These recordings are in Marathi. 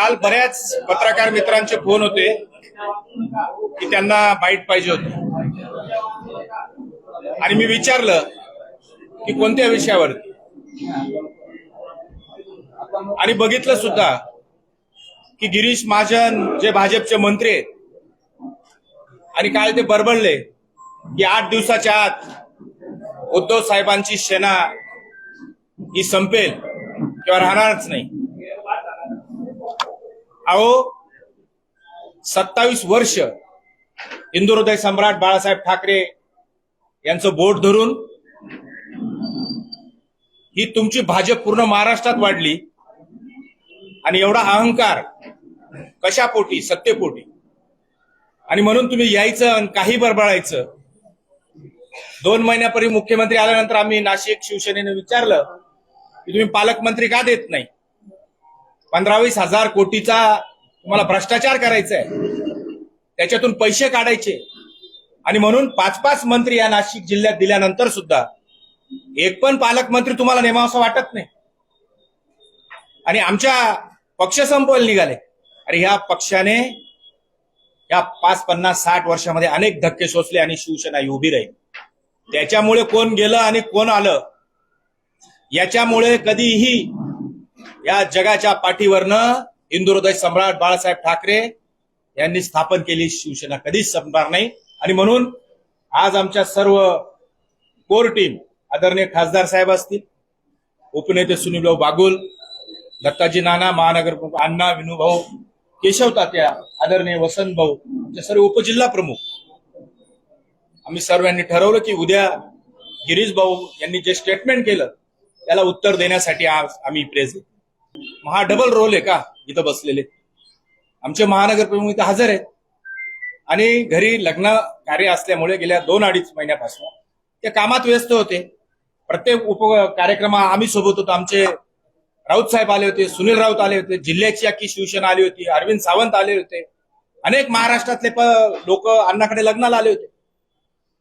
काल बऱ्याच पत्रकार मित्रांचे फोन होते की त्यांना बाईट पाहिजे होती. आणि मी विचारलं की कोणत्या विषयावर? आणि बघितलं सुद्धा की गिरीश महाजन जे भाजपचे मंत्री आहेत आणि काल ते बरबडले की आठ दिवसाच्या आत उद्धव साहेबांची सेना ही संपेल किंवा राहणारच नाही. अहो सत्तावीस वर्ष हिंदुहृदय सम्राट बाळासाहेब ठाकरे यांचं बोट धरून ही तुमची भाजप पूर्ण महाराष्ट्रात वाढली आणि एवढा अहंकार कशापोटी सत्तेपोटी? आणि म्हणून तुम्ही यायचं आणि काही बरबळायचं. दोन महिन्यापूर्वी मुख्यमंत्री आल्यानंतर आम्ही नाशिक शिवसेनेने विचारलं की तुम्ही पालकमंत्री का देत नाही? पंधरा वीस हजार कोटीचा तुम्हाला भ्रष्टाचार करायचा आहे त्याच्यातून पैसे काढायचे. आणि म्हणून पाच पाच मंत्री या नाशिक जिल्ह्यात दिल्यानंतर सुद्धा एक पण पालकमंत्री तुम्हाला नेमावं असं वाटत नाही. आणि आमच्या पक्ष संपवायला निघाले. अरे ह्या पक्षाने या पाच पन्नास साठ वर्षामध्ये अनेक धक्के सोसले आणि शिवसेना ही उभी राहील. त्याच्यामुळे कोण गेलं आणि कोण आलं याच्यामुळे कधीही या जगाच्या पाठीवरनं हिंदुहृदय सम्राट बाळासाहेब ठाकरे यांनी स्थापन केली. शिवसेना कधीच संपणार नाही. आणि म्हणून आज आमच्या सर्व कोर टीम आदरणीय खासदार साहेब असतील उपनेते सुनीलभाऊ बागुल दत्ताजी नाना महानगर अण्णा विनूभाऊ केशव तात्या आदरणीय वसंत भाऊ आमच्या सर्व उपजिल्हा प्रमुख. आम्ही सर्वांनी ठरवलं की उद्या गिरीश भाऊ यांनी जे स्टेटमेंट केलं त्याला उत्तर देण्यासाठी आज आम्ही प्रेस महा डबल रोल आहे का इथं बसलेले? आमचे महानगर प्रमुख इथं हजर आहेत. आणि घरी लग्न कार्य असल्यामुळे गेल्या दोन अडीच महिन्यापासून ते कामात व्यस्त होते. प्रत्येक उप कार्यक्रमा आम्ही सोबत होतो. आमचे राऊत साहेब आले होते सुनील राऊत आले होते जिल्ह्याची अख्खी शिवसेना आली होती अरविंद सावंत आले होते. अनेक महाराष्ट्रातले लोक अण्णाकडे लग्नाला आले होते.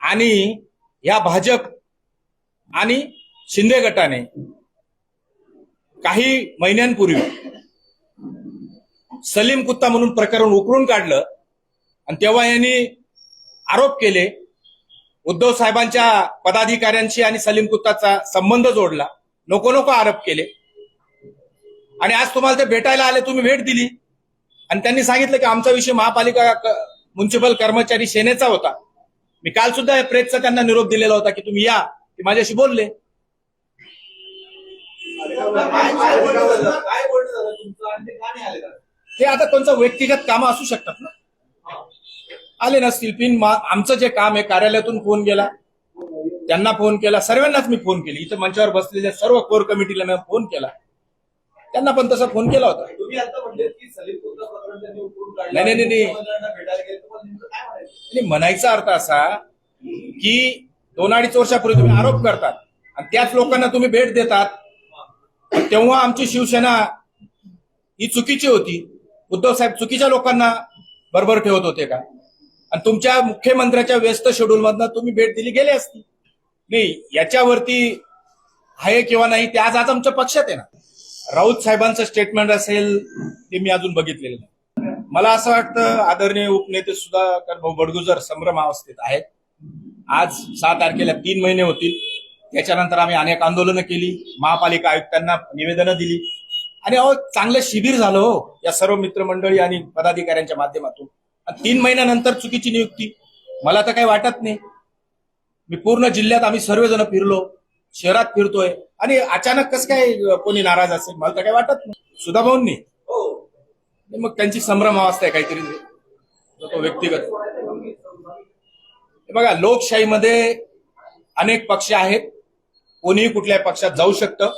आणि या भाजप आणि शिंदे गटाने काही महिन्यांपूर्वी सलीम कुत्ता म्हणून प्रकरण उकरून काढलं आणि तेव्हा यांनी आरोप केले. उद्धव साहेबांच्या पदाधिकाऱ्यांशी आणि सलीम कुत्ताचा संबंध जोडला. नको नको आरोप केले. आणि आज तुम्हाला ते भेटायला आले तुम्ही भेट दिली. आणि त्यांनी सांगितलं की आमचा विषय महापालिका म्युन्सिपल कर्मचारी सेनेचा होता. मी काल सुद्धा प्रेसचा त्यांना निरोप दिलेला होता की तुम्ही या ते माझ्याशी बोलले. ते आता त्यांचं व्यक्तिगत काम असू शकतात ना? आले नसतील पिन आमचं जे काम आहे कार्यालयातून फोन गेला त्यांना फोन केला सर्वांनाच मी फोन केली. इथं मंचावर बसलेल्या सर्व कोर कमिटीला मी फोन केला. त्यांना पण तसा फोन केला होता. नाही, नाही, नाही. म्हणायचा अर्थ असा की दोन अडीच वर्षापूर्वी तुम्ही आरोप करतात आणि त्याच लोकांना तुम्ही भेट देतात. तेव्हा आमची शिवसेना ही चुकीची होती. उद्धव साहेब चुकीच्या लोकांना बरोबर ठेवत होते का? आणि तुमच्या मुख्यमंत्र्याच्या व्यस्त शेड्यूल मधनं तुम्ही भेट दिली गेली असती. नाही याच्यावरती आहे किंवा नाही ते आज आज आमच्या पक्षात आहे ना. राऊत साहेबांचं स्टेटमेंट असेल ते मी अजून बघितलेलं नाही. मला असं वाटतं आदरणीय उपनेते सुधाकर भाऊ बडगुजर संभ्रम अवस्थेत आहेत. आज सहा तारखेला तीन महिने होतील. त्याच्यानंतर आम्ही अनेक आंदोलनं केली. महापालिका आयुक्तांना निवेदनं दिली. आणि अहो चांगलं शिबिर झालं हो या सर्व मित्रमंडळी आणि पदाधिकाऱ्यांच्या माध्यमातून. तीन महिन्यानंतर चुकीची नियुक्ती. मला तर काही वाटत नाही. मी पूर्ण जिल्ह्यात आम्ही सर्वजण फिरलो. शहरात फिरतोय. आणि अचानक कसं काय कोणी नाराज असेल? मला तर काही वाटत नाही. सुधाभाऊंनी. हो मग त्यांची संभ्रम अवस्था आहे काहीतरी. तो व्यक्तिगत. बघा लोकशाहीमध्ये अनेक पक्ष आहेत. कोणीही कुठल्याही पक्षात जाऊ शकतं.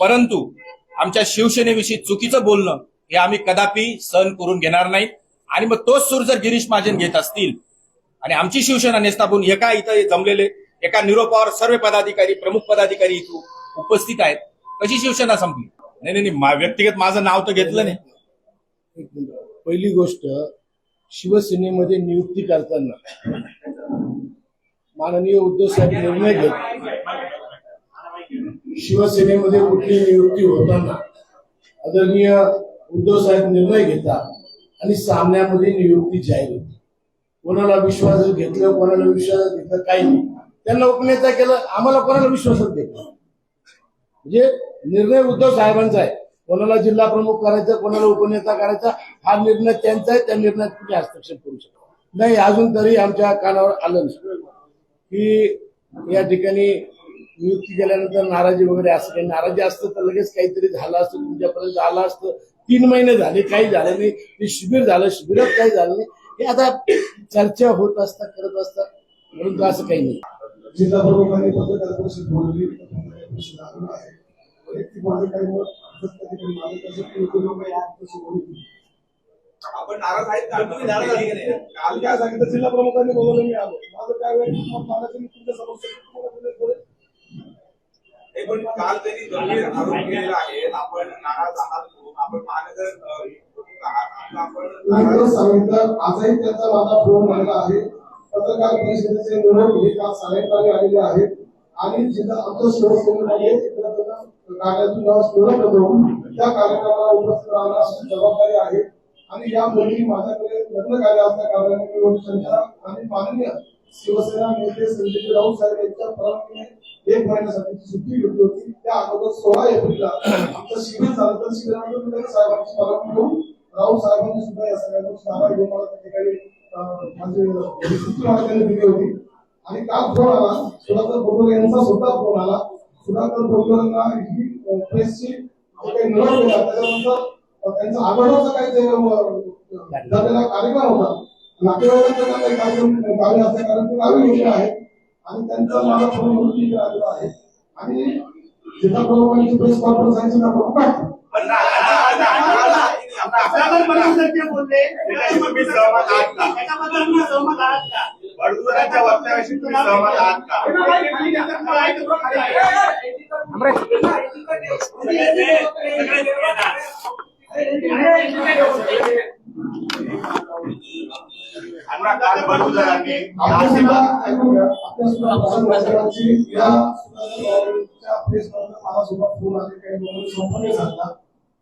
परंतु आमच्या शिवसेनेविषयी चुकीचं बोलणं हे आम्ही कदापि सहन करून घेणार नाही. आणि मग तोच सूर जर गिरीश महाजन घेत असतील आणि आमची शिवसेना नेस्ताबून एका इथं जमलेले एका निरोपावर सर्व पदाधिकारी प्रमुख पदाधिकारी इथून उपस्थित आहेत. कशी शिवसेना संपली? नाही नाही नाही मा- व्यक्तिगत माझं नाव तर घेतलं नाही. पहिली गोष्ट शिवसेनेमध्ये नियुक्ती करताना माननीय उद्धव साहेब निर्णय घेत शिवसेनेमध्ये कुठली नियुक्ती होताना आदरणीय उद्धव साहेब निर्णय घेतात आणि सामन्यामध्ये नियुक्ती जाहीर होती. कोणाला विश्वास घेतलं कोणाला विश्वास घेतलं काही नाही. त्यांना उपनेता केलं आम्हाला कोणाला विश्वासात घेतलं म्हणजे निर्णय उद्धव साहेबांचा आहे. कोणाला जिल्हा प्रमुख करायचा कोणाला उपनेता करायचा हा निर्णय त्यांचा आहे त्या निर्णयात तुम्ही हस्तक्षेप करू शकता नाही अजून तरी आमच्या कानावर आलं नाही. की या ठिकाणी नियुक्ती केल्यानंतर नाराजी वगैरे असं काही नाराजी असतं तर लगेच काहीतरी झालं असतं तुमच्यापर्यंत आलं असतं. तीन महिने झाले काही झालं नाही. ते शिबिर झालं शिबिरात काही झालं नाही. हे आता चर्चा होत असतात करत असतात. परंतु असं काही नाही. जिल्हा प्रमुखांनी पत्रकार परिषद बोलवली पत्रकार परिषद आलेला आहे वैयक्तिक माझं काही मत व्यक्त केलं माझं कसं की इथे लोक या तसं बोलू. आपण नाराज आहेत का? तुम्ही नाराज आहे काल काय सांगितलं जिल्हा प्रमुखांनी बोलवलं मी आलो. माझं काय मी तुमच्यासमोर तुम्हाला बोलले थोडे. हे पण काल त्यांनी गंभीर आरोप केलेला आहे. आपण नाराज आहात म्हणून. आपण महानगर अ, आहात. आता आपण नाराज सांगितलं आजही त्यांचा माझा फोन आलेला आहे. पत्रकार परिषदेचे निरोप हे काल सायंकाळी आलेले आहेत. आणि जिल्हा आमच्या शिवसेनेमध्ये कार्यातून जेव्हा निरोप येतो त्या कार्यक्रमाला उपस्थित राहणं अशी जबाबदारी आहे. आणि या मुली माझ्याकडे लग्न कार्य असल्या कारणाने मी आणि माननीय शिवसेना नेते संजय राऊत साहेब यांच्या परवानगीने एक महिन्यासाठी सुट्टी घेतली होती. त्या अगोदर सोळा एप्रिलला आमचं शिबिर झालं. तर शिबिरानंतर साहेबांची पालन करून राऊत साहेबांनी सुद्धा या सगळ्यांना गोष्टी घेऊन मला त्या ठिकाणी अं, म्हणजे सुट्टी मला त्यांनी दिली होती. आणि काल फोन आला. सुधाकर बोरकर यांचा सुद्धा फोन आला. सुधाकर बोरकरांना ही प्रेसची काही निवड केला. त्याच्यानंतर त्यांचा आगळाचा काही झालेला कार्यक्रम होता. नातेवाईकांचा काही कार्यक्रम गावी असल्या कारण ते गावी गेलेले आहेत. आणि त्यांचा मला फोन आलेला आहे आणि जिल्हा प्रमुखांची प्रेस कॉन्फरन्स आहे जिल्हा प्रमुख तुम्ही सहमत आहात का? आपल्या सुद्धा प्रशासनाची या मला सुद्धा फोन आले काही लोकांनी संपर्क साधला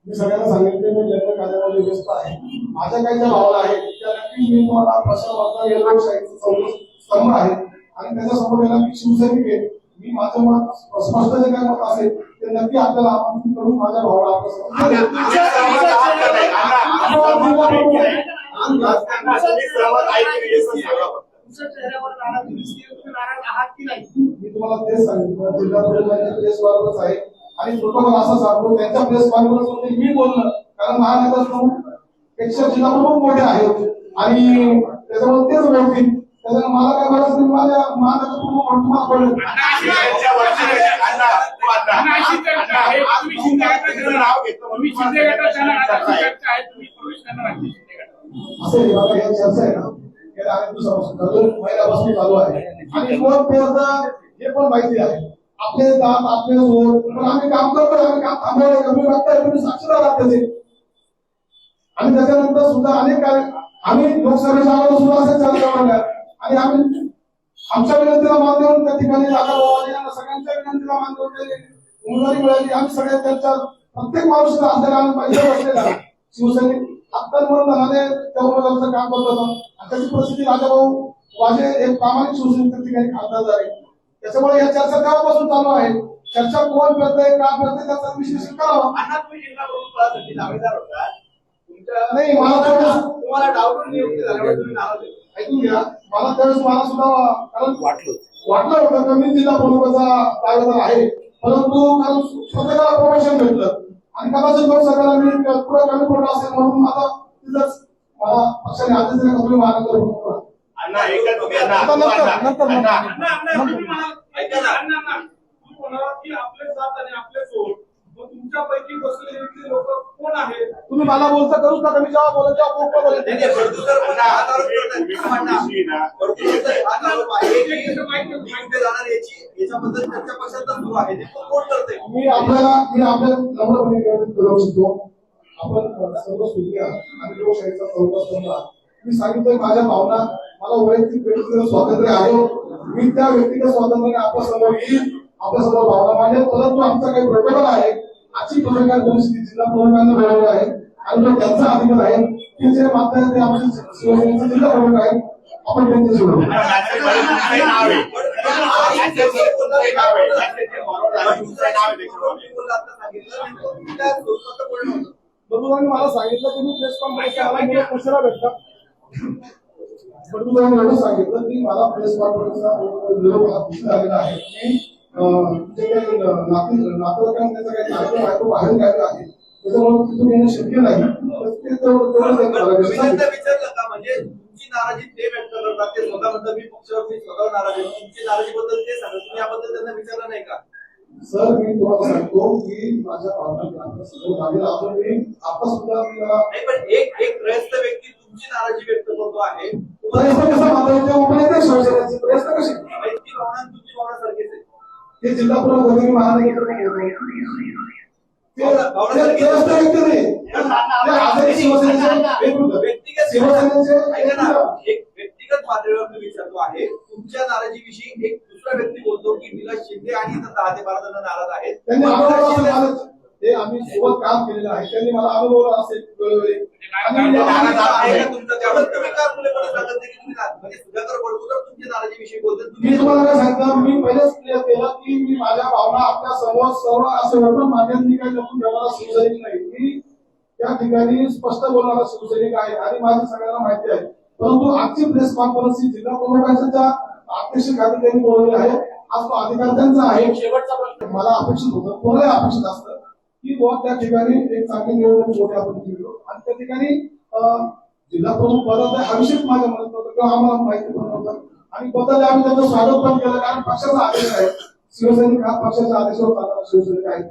मी सगळ्यांना सांगितले मी लग्न कार्यामध्ये व्यस्त आहे माझ्या काही ज्या भावना आहेत त्या नक्की मी प्रशासनाचा लोकशाहीचा स्तंभ आहे आणि त्याच्यासमोर याला मी शिवसैनिक आहे मी माझं मत स्पष्ट जे काय मत असेल ते नक्की आपल्याला आपण करून माझ्या भावना आपल्या तुमच्या चेहऱ्यावर नाराजी दिसते तुम्ही नाराज आहात की नाही? मी तुम्हाला तेच सांगितलं जिल्हा प्रेस कॉन्फरन्स आहे. आणि प्रोटोकॉल असा सांगतो त्यांच्या प्रेस कॉन्फरन्समध्ये मी बोलणं. कारण महानगर प्रमुखपेक्षा जिल्हा प्रमुख मोठे आहेत. आणि त्याच्यामुळे तेच बोलतील. त्याच्यामुळे मला काय गरज नाही. माझ्या महानगर प्रमुख म्हणून मला अण्णा, तुम्ही शिंदे गटाचं नाव घेतलं म्हणून शिंदे गटाच्या नावाची करताय. चर्चा आहे तुम्ही प्रवेश करणार असं विभागात या चर्चा आहे ना गेल्या अनेक दिवसापासून चालू महिन्यापासून चालू आहे आणि कोण पेरतं हे पण माहिती आहे आपले दात आपले जोड पण आम्ही काम करतो आम्ही काम थांबवलं कमी वाटतंय तुम्ही साक्षीदार आहात त्याचे आणि त्याच्यानंतर सुद्धा अनेक कार्य आम्ही लोकसभेच्या आलो सुद्धा असेच चर्चा करणार आणि आम्ही आमच्या विनंतीला मान देऊन त्या ठिकाणी जागा व्हावी सगळ्यांच्या विनंतीला मान देऊन उमेदवारी मिळाली आम्ही सगळ्या त्यांच्या प्रत्येक माणूस असलेला आम्ही पाहिजे असलेला शिवसैनिक आता म्हणून झाले त्या उमेदवाराचं काम करत होतं. आणि त्याची परिस्थिती राजाभाऊ माझे एक प्रामाणिक शिवसैनिक त्या ठिकाणी खासदार झाले. त्याच्यामुळे या चर्चा तेव्हापासून चालू आहे. चर्चा कोण करतंय का करतंय त्याचा विश्लेषण करावं. अण्णा तुम्ही जिल्हा प्रमुख पदासाठी दावेदार होता. तुमच्या नाही मला त्यावेळेस तुम्हाला डावलून नियुक्ती झाल्यामुळे तुम्ही नाराज आहे. ऐकून घ्या. मला त्यावेळेस मला सुद्धा कारण वाटलं वाटलं होतं का मी जिल्हा प्रमुखाचा दावेदार आहे. परंतु कारण स्वतःला प्रमोशन भेटलं. आणि कदाचित लोकसभेला मी पुढे कमी पडलो असेल म्हणून माझा तिथंच मला पक्षाने आदेश दिला तुम्ही महानगर प्रमुख व्हा. अण्णा ऐका तुम्ही अण्णा. आता तू नंतर- अण्णा. नंतर- तुमच्यापैकी बसलेले लोक कोण आहेत? तुम्ही मला बोलता करूच नका. मी जेव्हा बोलत तेव्हा मोकळं बोलत. नाही, नाही, पण आरोप. तुम्ही आरोप आहे की मी जाणार याची याच्याबद्दल चर्चा पक्षात सुरू आहे. ते कोण कोण करतंय मी आपल्याला मी आपल्या नम्रपणे विनंती करू इच्छितो आपण सर्व सुधी आणि लोकशाहीचा चौथा स्तंभ आहात. मी सांगितलं माझ्या भावना. मला वैयक्तिक व्यक्तिगत स्वातंत्र्य आहे. मी त्या व्यक्तिगत स्वातंत्र्याने आपल्यासमोर येईल आपल्यासमोर भावना मांडेल परंतु आमचा काही प्रोटोकॉल आहे. अशी पत्रकार परिस्थिती जिल्हा प्रमुखांना मिळवली आहे. आणि तो त्यांचा अधिकार आहे की जे मागतात ते आमचे शिवसेनेचे जिल्हा प्रमुख आहेत आपण त्यांचे बोलू बंधुरांनी मला सांगितलं की मी प्रेस कॉन्फरन्स मला मुलं कशाला बंधुरांनी एवढं सांगितलं की मला प्रेस कॉन्फरन्सचा निरोप हा दिसून आलेला आहे. की जे काही काही कार्यक्रम आहे तो बाहेर काढला आहे. त्याच्यामुळे तिथून येणं शक्य नाही. विचारलं का? म्हणजे तुमची नाराजी ते व्यक्त करतात ते स्वतः म्हणतात मी पक्षावर मी स्वतः नाराज आहे. तुमची नाराजीबद्दल ते सांगत तुम्ही याबद्दल त्यांना विचारलं नाही का? सर मी तुम्हाला सांगतो की माझ्या भावना असून मी आता सुद्धा नाही पण एक एक त्रयस्थ व्यक्ती तुमची नाराजी व्यक्त करतो आहे. तुम्हाला कसा मानवायचा शिवसेनेचे ऐका ना, एक व्यक्तिगत पातळीवर मी विचारतो आहे. तुमच्या नाराजीविषयी एक दुसरा व्यक्ती बोलतो की निलेश शिंदे आणि इतर दहा ते बारा जण नाराज आहेत. ते आम्ही सोबत काम केलेलं आहे. त्यांनी मला अनुभवलं असेल वेळोवेळी. मी म्हणजे बोलतात. मी तुम्हाला काय सांगतो? मी पहिलेच क्लिअर केलं की मी माझ्या भावना आपल्यासमोर सर्व असं होतं माझ्या मी काही लपून ठेवणारा शिवसैनिक नाही. मी त्या ठिकाणी स्पष्ट बोलणारा शिवसैनिक आहे आणि माझी सगळ्यांना माहिती आहे. परंतु आजची प्रेस कॉन्फरन्स ही जिल्हा प्रमुखांच्या अध्यक्षाखाली त्यांनी बोलवली आहे. आज तो अधिकार त्यांचा आहे. शेवटचा प्रश्न. मला अपेक्षित होतं. कोणाला अपेक्षित असतं? की बुवा त्या ठिकाणी एक चांगली निवडणूक मोठी आपण केलो. आणि त्या ठिकाणी जिल्हा प्रमुख पदाचा हा विषयच माझ्या म्हणत होता किंवा आम्हाला माहिती पण नव्हतं. आणि बदल आम्ही त्यांचं स्वागत पण केलं कारण पक्षाचा आदेश आहे. शिवसैनिक हा पक्षाच्या आदेशावर चालणारा शिवसैनिक आहे.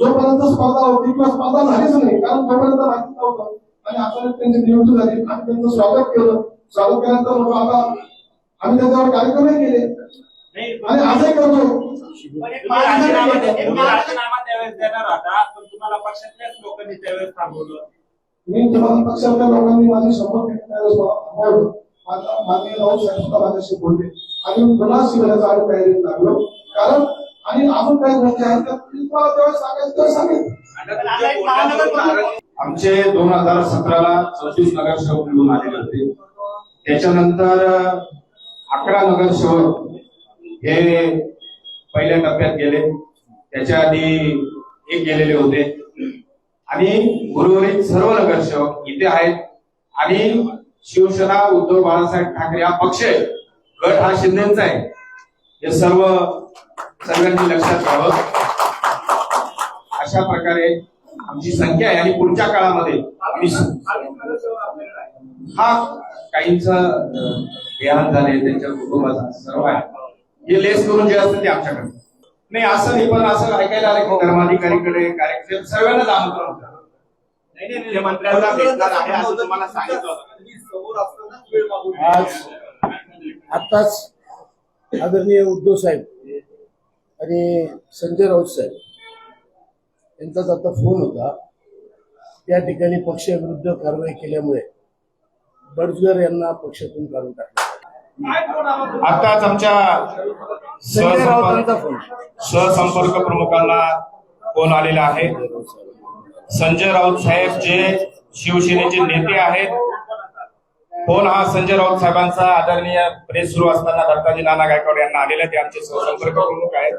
जोपर्यंत स्पर्धा होती किंवा स्पर्धा झालीच नाही कारण तोपर्यंत राजकीय नव्हतं. आणि अचानक त्यांची नियुक्ती झाली आणि त्यांचं स्वागत केलं. स्वागत केल्यानंतर लोक आता आम्ही त्याच्यावर कार्यक्रमही केले. आणि आजही करतो. तुम्हाला पक्षातल्याच लोकांनी त्यावेळेस थांबवलं. मी तुम्हाला पक्षातल्या लोकांनी माझे घेतली त्यावेळेस थांबवलं माझा माननीय राऊत साहेब सुद्धा माझ्याशी बोलले. आणि पुन्हा शिबिराचा आम्ही तयारीत लागलो. कारण आणि अजून काही गोष्टी आहेत त्या तुम्हाला त्यावेळेस सांगायचं तर सांगेल आमचे दोन हजार सतराला चौतीस नगरसेवक निवडून आलेले होते. त्याच्यानंतर अकरा नगरसेवक हे पहिल्या टप्प्यात गेले. त्याच्या आधी एक गेलेले होते. आणि उर्वरित सर्व नगरसेवक इथे आहेत. आणि शिवसेना उद्धव बाळासाहेब ठाकरे हा पक्ष आहे. गट हा शिंदेचा आहे. हे सर्व सर्वांनी लक्षात घ्यावं. अशा प्रकारे आमची संख्या आहे आणि पुढच्या काळामध्ये हा काहींचा देहांत झाले त्यांच्या कुटुंबाचा सर्व आहे. हे लेस करून जे असतं ते आमच्याकडे. नाही असं नाही पण असं ऐकायला आलं की धर्माधिकारीकडे कार्यक्रम सर्वांनाच आमंत्रण होतं. नाही नाही मुख्यमंत्र्यांना भेटणार आहे असं तुम्हाला सांगितलं होतं. आज आत्ताच आदरणीय उद्धव साहेब आणि संजय राऊत साहेब यांचाच आता फोन होता. त्या ठिकाणी पक्षाविरुद्ध कारवाई केल्यामुळे बडजगर यांना पक्षातून काढून टाकलं. आताच आमच्या सहसंपर्क प्रमुखांना फोन आलेला आहे. संजय राऊत साहेब जे शिवसेनेचे नेते आहेत फोन हा संजय राऊत साहेबांचा आदरणीय प्रेस सुरू असताना दत्ताजी नाना गायकवाड यांना आलेला ते आमचे सहसंपर्क प्रमुख आहेत.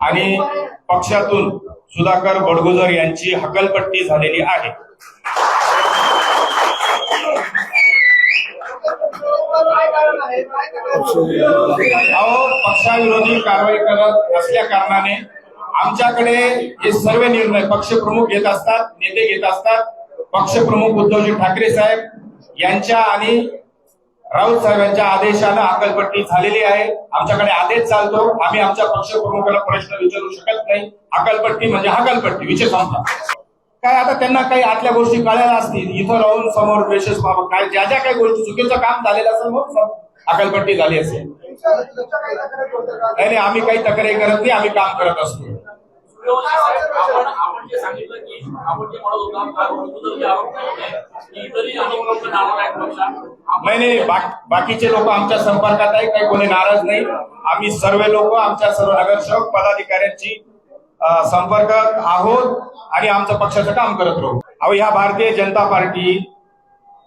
आणि पक्षातून सुधाकर बडगुजर यांची हकलपट्टी झालेली आहे. अहो पक्षाविरोधी कारवाई करत असल्या कारणाने आमच्याकडे हे सर्व निर्णय पक्षप्रमुख घेत असतात नेते घेत असतात. पक्षप्रमुख उद्धवजी ठाकरे साहेब यांच्या आणि राऊत साहेबांच्या आदेशानं अकलपट्टी झालेली आहे. आमच्याकडे आदेश चालतो. आम्ही आमच्या पक्षप्रमुखाला प्रश्न विचारू शकत नाही. अकलपट्टी म्हणजे हकलपट्टी विषय संपला. काय आता त्यांना काही आतल्या गोष्टी कळायला असतील इथं राहून समोर विशेष काय ज्या ज्या काही गोष्टी चुकीचं काम झालेलं असेल म्हणून अकलपट्टी झाली असेल? नाही नाही आम्ही काही तक्रारी करत नाही आम्ही काम करत असतो. आपण जे सांगितलं की आपण जे नाही नाही बाकीचे लोक आमच्या संपर्कात आहे काही कोणी नाराज नाही. आम्ही सर्व लोक आमच्या सर्व नगरसेवक पदाधिकाऱ्यांची संपर्कात आहोत आणि आमचं पक्षाचं काम करत राहू. अहो ह्या भारतीय जनता पार्टी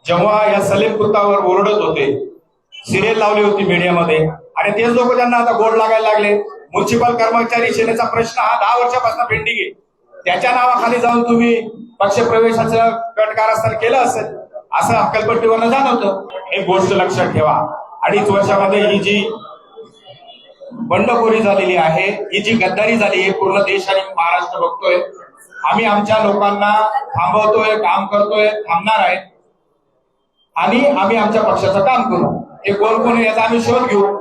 जेव्हा या सलीम कृतावर ओरडत होते सिरियल लावली होती मीडियामध्ये आणि तेच लोक त्यांना आता गोड लागायला लागले. म्युन्सिपल कर्मचारी सेनेचा प्रश्न हा दहा वर्षापासून पेंडिंग आहे. त्याच्या नावाखाली जाऊन तुम्ही पक्षप्रवेशाचं कट कारस्थान केलं असेल असं अक्कलपट्टीवरनं जाणवतं. एक गोष्ट लक्षात ठेवा. अडीच वर्षामध्ये ही जी बंडखोरी झालेली आहे. ही जी गद्दारी झाली आहे पूर्ण देश आणि महाराष्ट्र बघतोय. आम्ही आमच्या लोकांना थांबवतोय काम करतोय थांबणार आहे. आणि आम्ही आमच्या पक्षाचं काम करू. हे कोण कोण आहे याचा आम्ही शोध घेऊ.